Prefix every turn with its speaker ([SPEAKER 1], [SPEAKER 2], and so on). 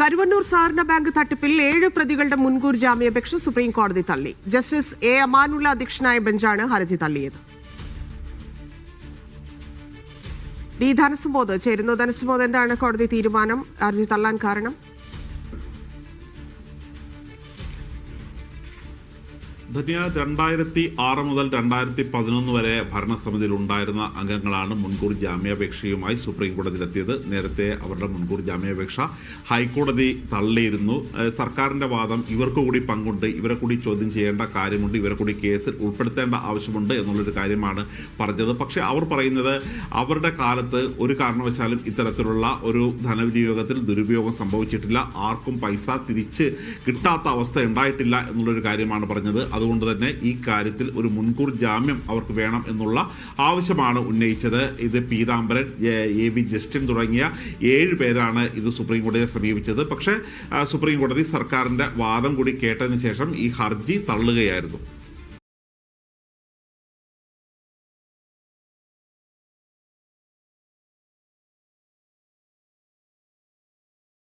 [SPEAKER 1] കരുവന്നൂർ സഹകരണ ബാങ്ക് തട്ടിപ്പിൽ ഏഴ് പ്രതികളുടെ മുൻകൂർ ജാമ്യാപേക്ഷ സുപ്രീം കോടതി തള്ളി. ജസ്റ്റിസ് എ അമാനുള്ള അധ്യക്ഷനായ ബെഞ്ചാണ് ഹർജി തള്ളിയത്. ഡി ധനസുബോധ് ചേരുന്നു. ധനസുബോധ് എന്താണ് കോടതി തീരുമാനം? ഹർജി തള്ളാൻ കാരണം?
[SPEAKER 2] ധന്യ രണ്ടായിരത്തി ആറ് മുതൽ രണ്ടായിരത്തി പതിനൊന്ന് വരെ ഭരണസമിതിയിൽ ഉണ്ടായിരുന്ന അംഗങ്ങളാണ് മുൻകൂർ ജാമ്യാപേക്ഷയുമായി സുപ്രീം കോടതിയിലെത്തിയത്. നേരത്തെ അവരുടെ മുൻകൂർ ജാമ്യാപേക്ഷ ഹൈക്കോടതി തള്ളിയിരുന്നു. സർക്കാരിന്റെ വാദം ഇവർക്ക് കൂടി പങ്കുണ്ട് ഇവരെ കൂടി ചോദ്യം ചെയ്യേണ്ട കാര്യമുണ്ട് ഇവരെ കൂടി കേസിൽ ഉൾപ്പെടുത്തേണ്ട ആവശ്യമുണ്ട് എന്നുള്ളൊരു കാര്യമാണ് പറഞ്ഞത്. പക്ഷേ അവർ പറയുന്നത് അവരുടെ കാലത്ത് ഒരു കാരണവശാലും ഇത്തരത്തിലുള്ള ഒരു ധനവിനിയോഗത്തിൽ ദുരുപയോഗം സംഭവിച്ചിട്ടില്ല. ആർക്കും പൈസ തിരിച്ച് കിട്ടാത്ത അവസ്ഥ ഉണ്ടായിട്ടില്ല എന്നുള്ളൊരു കാര്യമാണ് പറഞ്ഞത്. അതുകൊണ്ട് തന്നെ ഈ കാര്യത്തിൽ ഒരു മുൻകൂർ ജാമ്യം അവർക്ക് വേണം എന്നുള്ള ആവശ്യമാണ് ഉന്നയിച്ചത്. ഇത് പീതാംബരൻ എ- വി ജസ്റ്റിൻ തുടങ്ങിയ ഏഴ് പേരാണ് ഇത് സുപ്രീം കോടതിയെ സമീപിച്ചത്. പക്ഷേ സുപ്രീം കോടതി സർക്കാരിന്റെ വാദം കൂടി കേട്ടതിന് ശേഷം ഈ ഹർജി തള്ളുകയായിരുന്നു.